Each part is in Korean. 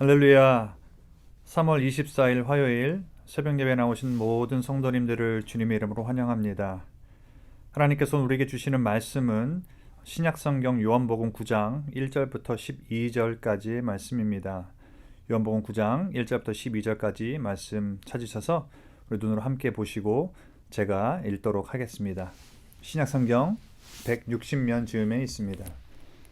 할렐루야. 3월 24일 화요일 새벽 예배 나오신 모든 성도님들을 주님의 이름으로 환영합니다. 하나님께서 우리에게 주시는 말씀은 신약 성경 요한복음 9장 1절부터 12절까지의 말씀입니다. 요한복음 9장 1절부터 12절까지 말씀 찾으셔서 우리 눈으로 함께 보시고 제가 읽도록 하겠습니다. 신약 성경 160면 즈음에 있습니다.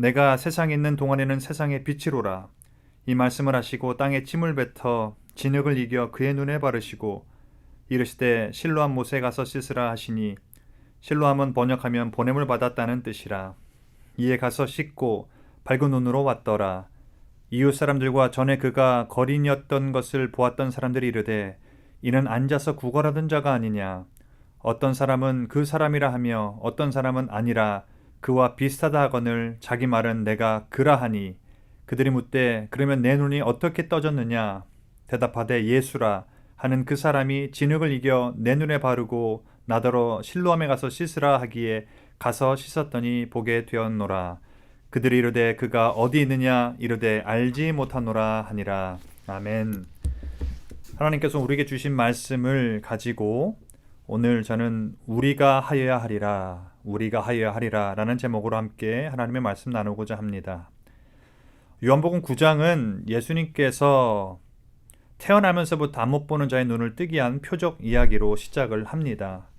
내가 세상에 있는 동안에는 세상의 빛이로라. 이 말씀을 하시고 땅에 침을 뱉어 진흙을 이겨 그의 눈에 바르시고 이르시되 실로암 못에 가서 씻으라 하시니 실로암은 번역하면 보냄을 받았다는 뜻이라. 이에 가서 씻고 밝은 눈으로 왔더라. 이웃 사람들과 전에 그가 거린이었던 것을 보았던 사람들이 이르되 이는 앉아서 구걸하던 자가 아니냐. 어떤 사람은 그 사람이라 하며 어떤 사람은 아니라 그와 비슷하다 하거늘 자기 말은 내가 그라하니 그들이 묻되 그러면 내 눈이 어떻게 떠졌느냐? 대답하되 예수라. 하는 그 사람이 진흙을 이겨 내 눈에 바르고 나더러 실로암에 가서 씻으라 하기에 가서 씻었더니 보게 되었노라. 그들이 이르되 그가 어디 있느냐? 이르되 알지 못하노라 하니라. 아멘. 하나님께서 우리에게 주신 말씀을 가지고 오늘 저는 우리가 하여야 하리라, 우리가 하여야 하리라 라는 제목으로 함께 하나님의 말씀 나누고자 합니다. 요한복음 9장은 예수님께서 태어나면서부터 안 못 보는 자의 눈을 뜨게 한 표적 이야기로 시작을 합니다.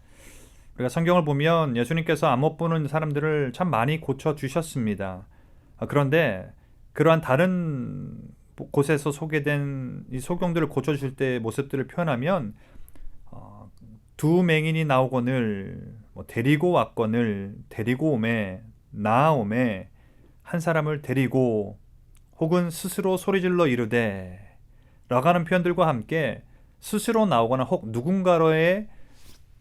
우리가 성경을 보면 예수님께서 안 못 보는 사람들을 참 많이 고쳐 주셨습니다. 그런데 그러한 다른 곳에서 소개된 이 소경들을 고쳐 주실 때의 모습들을 표현하면 두 맹인이 나오거늘 뭐 데리고 왔거늘 데리고 오매 나오매 한 사람을 데리고 혹은 스스로 소리질러 이르되 라가는 표현들과 함께 스스로 나오거나 혹 누군가로에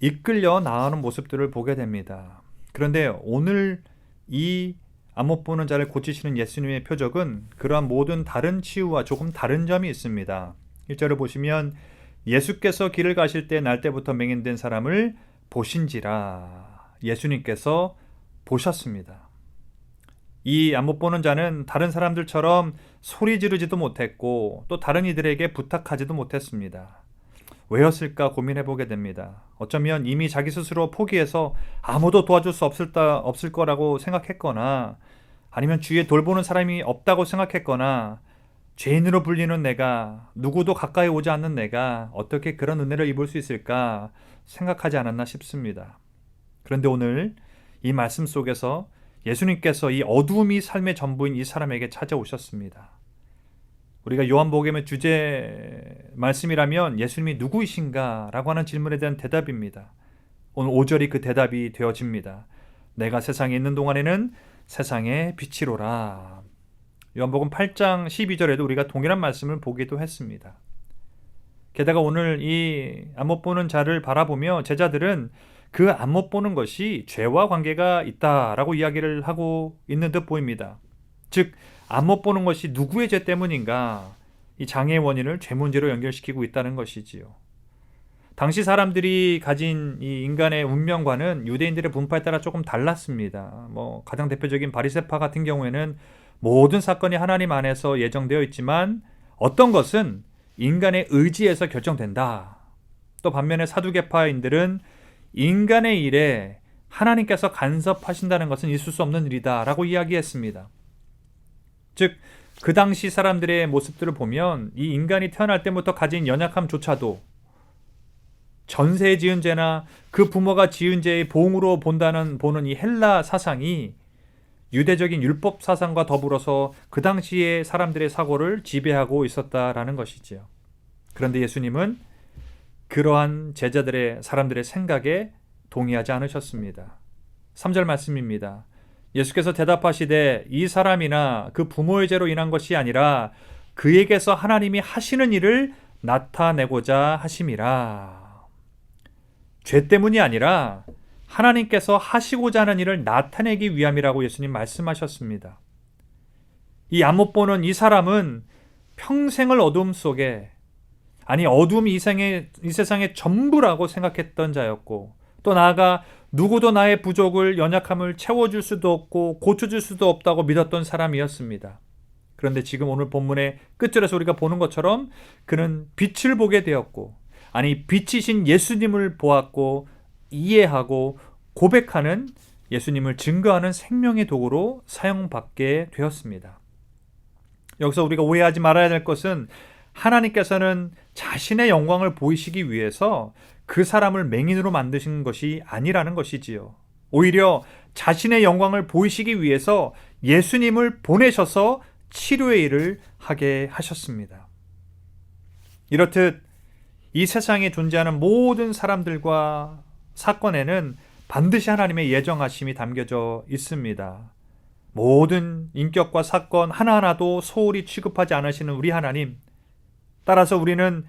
이끌려 나오는 모습들을 보게 됩니다. 그런데 오늘 이 안못 보는 자를 고치시는 예수님의 표적은 그러한 모든 다른 치유와 조금 다른 점이 있습니다. 1절을 보시면 예수께서 길을 가실 때 날 때부터 맹인된 사람을 보신지라 예수님께서 보셨습니다. 이 안 못 보는 자는 다른 사람들처럼 소리 지르지도 못했고 또 다른 이들에게 부탁하지도 못했습니다. 왜였을까 고민해 보게 됩니다. 어쩌면 이미 자기 스스로 포기해서 아무도 도와줄 수 없을, 없을 거라고 생각했거나 아니면 주위에 돌보는 사람이 없다고 생각했거나 죄인으로 불리는 내가 누구도 가까이 오지 않는 내가 어떻게 그런 은혜를 입을 수 있을까 생각하지 않았나 싶습니다. 그런데 오늘 이 말씀 속에서 예수님께서 이 어두움이 삶의 전부인 이 사람에게 찾아오셨습니다. 우리가 요한복음의 주제 말씀이라면 예수님이 누구이신가라고 하는 질문에 대한 대답입니다. 오늘 5절이 그 대답이 되어집니다. 내가 세상에 있는 동안에는 세상의 빛이로라. 요한복음 8장 12절에도 우리가 동일한 말씀을 보기도 했습니다. 게다가 오늘 이 안못 보는 자를 바라보며 제자들은 그 안못 보는 것이 죄와 관계가 있다라고 이야기를 하고 있는 듯 보입니다. 즉, 안못 보는 것이 누구의 죄 때문인가? 이 장애의 원인을 죄 문제로 연결시키고 있다는 것이지요. 당시 사람들이 가진 이 인간의 운명과는 유대인들의 분파에 따라 조금 달랐습니다. 뭐 가장 대표적인 바리세파 같은 경우에는 모든 사건이 하나님 안에서 예정되어 있지만 어떤 것은 인간의 의지에서 결정된다. 또 반면에 사두개파인들은 인간의 일에 하나님께서 간섭하신다는 것은 있을 수 없는 일이다라고 이야기했습니다. 즉, 그 당시 사람들의 모습들을 보면 이 인간이 태어날 때부터 가진 연약함조차도 전세 지은 죄나 그 부모가 지은 죄의 보응으로 본다는 보는 이 헬라 사상이 유대적인 율법 사상과 더불어서 그 당시의 사람들의 사고를 지배하고 있었다라는 것이지요. 그런데 예수님은 그러한 제자들의 사람들의 생각에 동의하지 않으셨습니다. 3절 말씀입니다. 예수께서 대답하시되 이 사람이나 그 부모의 죄로 인한 것이 아니라 그에게서 하나님이 하시는 일을 나타내고자 하심이라. 죄 때문이 아니라 하나님께서 하시고자 하는 일을 나타내기 위함이라고 예수님 말씀하셨습니다. 이 안못 보는 이 사람은 평생을 어둠 속에 아니 어둠이 이 세상의, 이 세상의 전부라고 생각했던 자였고 또 나아가 누구도 나의 부족을 연약함을 채워줄 수도 없고 고쳐줄 수도 없다고 믿었던 사람이었습니다. 그런데 지금 오늘 본문의 끝절에서 우리가 보는 것처럼 그는 빛을 보게 되었고 아니 빛이신 예수님을 보았고 이해하고 고백하는 예수님을 증거하는 생명의 도구로 사용받게 되었습니다. 여기서 우리가 오해하지 말아야 될 것은 하나님께서는 자신의 영광을 보이시기 위해서 그 사람을 맹인으로 만드신 것이 아니라는 것이지요. 오히려 자신의 영광을 보이시기 위해서 예수님을 보내셔서 치료의 일을 하게 하셨습니다. 이렇듯 이 세상에 존재하는 모든 사람들과 사건에는 반드시 하나님의 예정하심이 담겨져 있습니다. 모든 인격과 사건 하나하나도 소홀히 취급하지 않으시는 우리 하나님. 따라서 우리는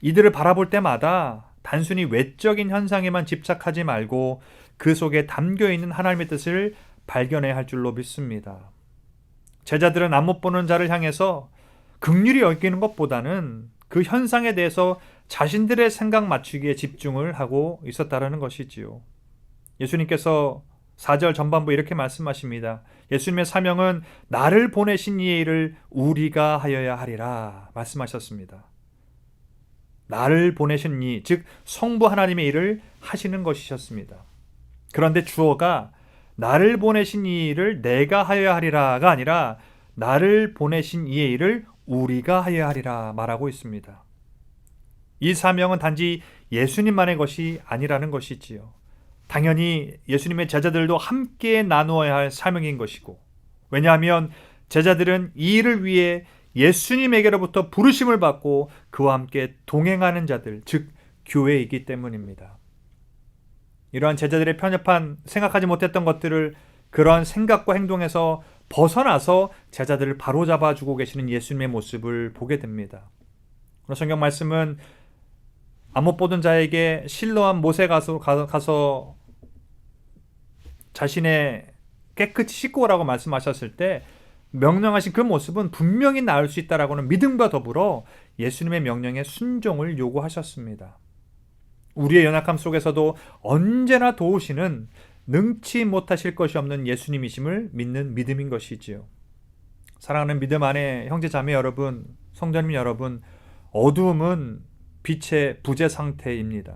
이들을 바라볼 때마다 단순히 외적인 현상에만 집착하지 말고 그 속에 담겨 있는 하나님의 뜻을 발견해야 할 줄로 믿습니다. 제자들은 안 못 보는 자를 향해서 극률이 여기는 것보다는 그 현상에 대해서 자신들의 생각 맞추기에 집중을 하고 있었다라는 것이지요. 예수님께서 4절 전반부 이렇게 말씀하십니다. 예수님의 사명은 나를 보내신 이의 일을 우리가 하여야 하리라 말씀하셨습니다. 나를 보내신 이, 즉 성부 하나님의 일을 하시는 것이셨습니다. 그런데 주어가 나를 보내신 이 일을 내가 하여야 하리라가 아니라 나를 보내신 이의 일을 우리가 하여야 하리라 말하고 있습니다. 이 사명은 단지 예수님만의 것이 아니라는 것이지요. 당연히 예수님의 제자들도 함께 나누어야 할 사명인 것이고, 왜냐하면 제자들은 이 일을 위해 예수님에게로부터 부르심을 받고 그와 함께 동행하는 자들, 즉, 교회이기 때문입니다. 이러한 제자들의 편협한 생각하지 못했던 것들을 그러한 생각과 행동에서 벗어나서 제자들을 바로잡아 주고 계시는 예수님의 모습을 보게 됩니다. 성경 말씀은 안못 보던 자에게 실로한 못에 가서, 가서 자신의 깨끗이 씻고 오라고 말씀하셨을 때 명령하신 그 모습은 분명히 나을 수 있다라고는 믿음과 더불어 예수님의 명령에 순종을 요구하셨습니다. 우리의 연약함 속에서도 언제나 도우시는 능치 못하실 것이 없는 예수님이심을 믿는 믿음인 것이지요. 사랑하는 믿음 안에 형제 자매 여러분, 성도님 여러분, 어두움은 빛의 부재 상태입니다.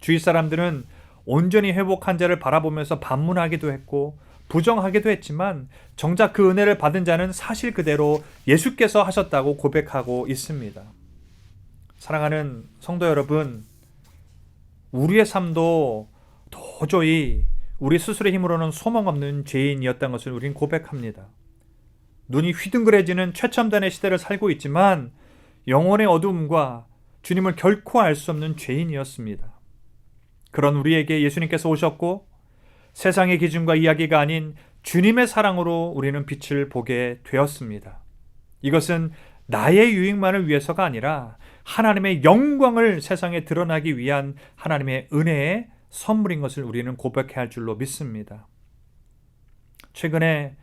주위 사람들은 온전히 회복한 자를 바라보면서 반문하기도 했고 부정하기도 했지만 정작 그 은혜를 받은 자는 사실 그대로 예수께서 하셨다고 고백하고 있습니다. 사랑하는 성도 여러분, 우리의 삶도 도저히 우리 스스로의 힘으로는 소망 없는 죄인이었던 것을 우리는 고백합니다. 눈이 휘둥그레지는 최첨단의 시대를 살고 있지만 영혼의 어두움과 주님을 결코 알 수 없는 죄인이었습니다. 그런 우리에게 예수님께서 오셨고 세상의 기준과 이야기가 아닌 주님의 사랑으로 우리는 빛을 보게 되었습니다. 이것은 나의 유익만을 위해서가 아니라 하나님의 영광을 세상에 드러나기 위한 하나님의 은혜의 선물인 것을 우리는 고백해야 할 줄로 믿습니다. 최근에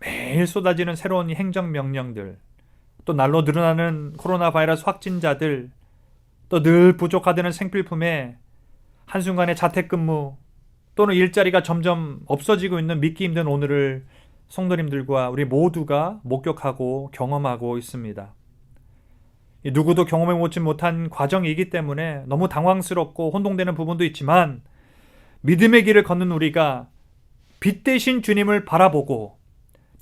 매일 쏟아지는 새로운 행정명령들, 또 날로 늘어나는 코로나 바이러스 확진자들, 또 늘 부족하다는 생필품에 한순간에 자택근무 또는 일자리가 점점 없어지고 있는 믿기 힘든 오늘을 성도님들과 우리 모두가 목격하고 경험하고 있습니다. 누구도 경험해 보지 못한 과정이기 때문에 너무 당황스럽고 혼동되는 부분도 있지만 믿음의 길을 걷는 우리가 빛 대신 주님을 바라보고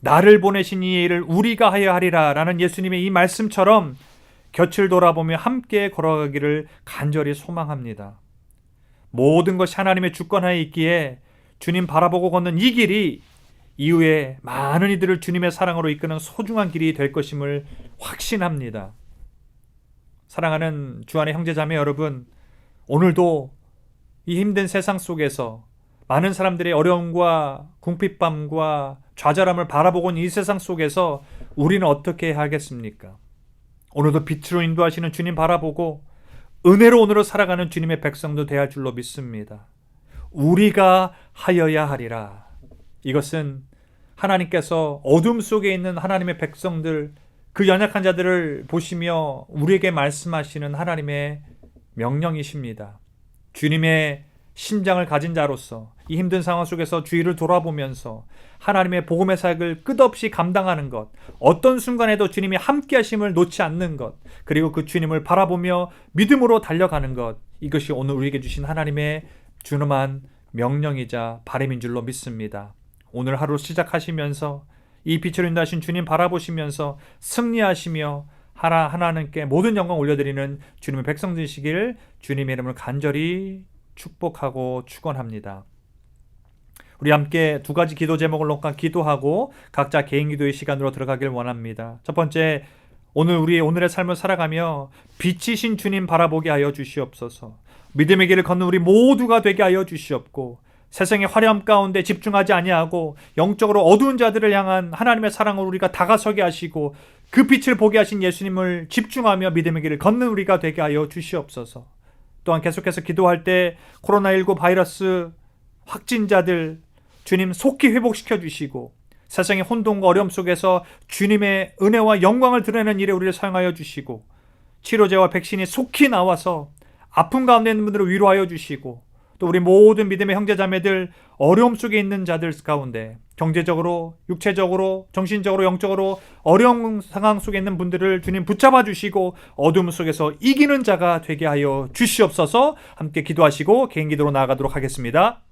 나를 보내신 이 일을 우리가 하여 하리라 라는 예수님의 이 말씀처럼 곁을 돌아보며 함께 걸어가기를 간절히 소망합니다. 모든 것이 하나님의 주권하에 있기에 주님 바라보고 걷는 이 길이 이후에 많은 이들을 주님의 사랑으로 이끄는 소중한 길이 될 것임을 확신합니다. 사랑하는 주안의 형제자매 여러분, 오늘도 이 힘든 세상 속에서 많은 사람들의 어려움과 궁핍함과 좌절함을 바라보고 있는 이 세상 속에서 우리는 어떻게 하겠습니까? 오늘도 빛으로 인도하시는 주님 바라보고 은혜로 오늘을 살아가는 주님의 백성도 되할 줄로 믿습니다. 우리가 하여야 하리라. 이것은 하나님께서 어둠 속에 있는 하나님의 백성들, 그 연약한 자들을 보시며 우리에게 말씀하시는 하나님의 명령이십니다. 주님의 심장을 가진 자로서 이 힘든 상황 속에서 주위를 돌아보면서 하나님의 복음의 사역을 끝없이 감당하는 것, 어떤 순간에도 주님이 함께 하심을 놓지 않는 것, 그리고 그 주님을 바라보며 믿음으로 달려가는 것, 이것이 오늘 우리에게 주신 하나님의 준엄한 명령이자 바람인 줄로 믿습니다. 오늘 하루 시작하시면서 이 빛으로 인도하신 주님 바라보시면서 승리하시며 하나 하나님께 모든 영광 올려드리는 주님의 백성 되시길 주님의 이름을 간절히 축복하고 축원합니다. 우리 함께 두 가지 기도 제목을 놓고 기도하고 각자 개인 기도의 시간으로 들어가길 원합니다. 첫 번째, 오늘 우리 오늘의 삶을 살아가며 빛이신 주님 바라보게 하여 주시옵소서. 믿음의 길을 걷는 우리 모두가 되게 하여 주시옵고 세상의 화려함 가운데 집중하지 아니하고 영적으로 어두운 자들을 향한 하나님의 사랑을 우리가 다가서게 하시고 그 빛을 보게 하신 예수님을 집중하며 믿음의 길을 걷는 우리가 되게 하여 주시옵소서. 또한 계속해서 기도할 때 코로나19 바이러스 확진자들 주님 속히 회복시켜 주시고 세상의 혼돈과 어려움 속에서 주님의 은혜와 영광을 드러내는 일에 우리를 사용하여 주시고 치료제와 백신이 속히 나와서 아픔 가운데 있는 분들을 위로하여 주시고 또 우리 모든 믿음의 형제자매들 어려움 속에 있는 자들 가운데 경제적으로 육체적으로 정신적으로 영적으로 어려운 상황 속에 있는 분들을 주님 붙잡아 주시고 어둠 속에서 이기는 자가 되게 하여 주시옵소서 함께 기도하시고 개인 기도로 나아가도록 하겠습니다.